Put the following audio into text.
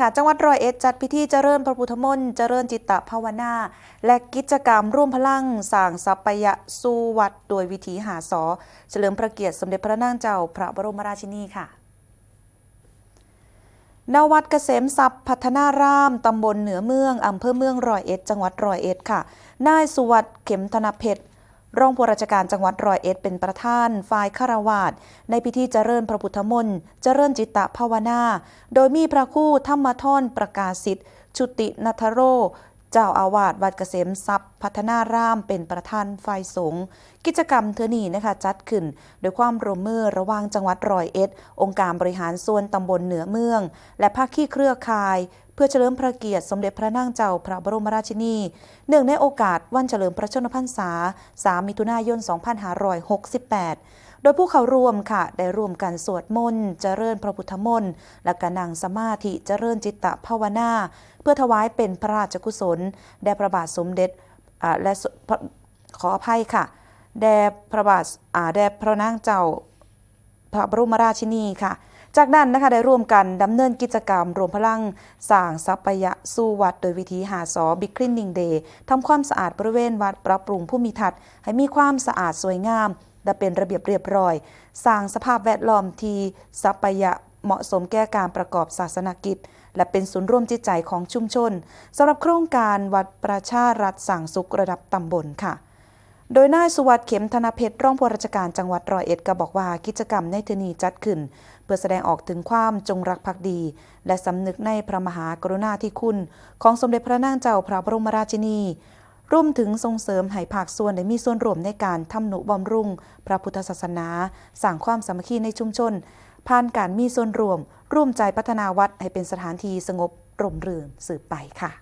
ค่ะจังหวัดร้อยเอ็ดจัดพิธีเจริญพระพุทธมนต์เจริญจิตตภาวนา และกิจกรรมร่วมพลังสร้างสัพยะสู่วัดโดยวิถีหาสอ เฉลิมพระเกียรติสมเด็จพระนางเจ้าพระบรมราชินีค่ะณวัดเกษมทรัพย์ พัฒนาราม ตำบลเหนือเมือง อำเภอเมืองร้อยเอ็ด จังหวัดร้อยเอ็ดค่ะ นายสุวัสด์เข็มธนเพชร รองผู้ราชการจังหวัดร้อยเอ็ดเป็นประธานฝ่ายคารวาสในพิธีเจริญพระพุทธมนต์เจริญจิตตภาวนา โดยมีพระคู่ธรรมทรประกาศสิทธิ์ชุตินัทโรเจ้าอาวาสวัดเกษมทรัพย์ พัฒนารามเป็นประธานฝ่ายสงฆ์กิจกรรมเทอนี้นะคะจัดขึ้น โดยความร่วมมือระหว่างจังหวัดร้อยเอ็ด องค์การบริหารส่วนตำบลเหนือเมือง และภาคีเครือข่าย เพื่อเฉลิมพระเกียรติสมเด็จพระนางเจ้าพระบรมราชินีเนื่องในโอกาสวันเฉลิมพระชนมพรรษา 3 มิถุนายน 2568 โดยผู้เข้าร่วมค่ะ ได้ร่วมกันสวดมนต์เจริญพระพุทธมนต์และกนังสมาธิเจริญจิตตภาวนา เพื่อถวายเป็นพระราชกุศล แด่พระบาทสมเด็จและขออภัยค่ะ แด่พระบาทแด่พระนางเจ้าพระบรมราชินีค่ะ จากนั้นนะคะได้ร่วมกันดำเนินกิจกรรม รวมพลังสร้างสัพยะสู่วัด โดยวิธีหาสอบิ๊กคลินนิ่งเดย์ทำความสะอาดบริเวณวัดปรับปรุงผู้มีทัศน์ให้มีความสะอาดสวยงาม และเป็นระเบียบเรียบร้อย สร้างสภาพแวดล้อมที่สัพยะเหมาะสมแก่การประกอบศาสนกิจ และเป็นศูนย์ร่วมจิตใจของชุมชนสำหรับโครงการวัดประชารัฐสั่งสุขระดับตำบลค่ะ โดยนายสุวัสด์เข็มธนเพชรรองผู้ราชการจังหวัดร้อยเอ็ดก็บอกว่ากิจกรรมในเทนีจัดขึ้น เพื่อแสดงออกถึงความจงรักภักดี และสำนึกในพระมหากรุณาธิคุณ ของสมเด็จพระนางเจ้าพระบรมราชินีร่วมถึงส่งเสริมให้ภาคส่วนได้มีส่วนร่วมในการทำนุบำรุง พระพุทธศาสนาสร้างความสามัคคีในชุมชน ผ่านการมีส่วนร่วม ร่วมใจพัฒนาวัดให้เป็นสถานที่สงบร่มรื่นสืบไปค่ะ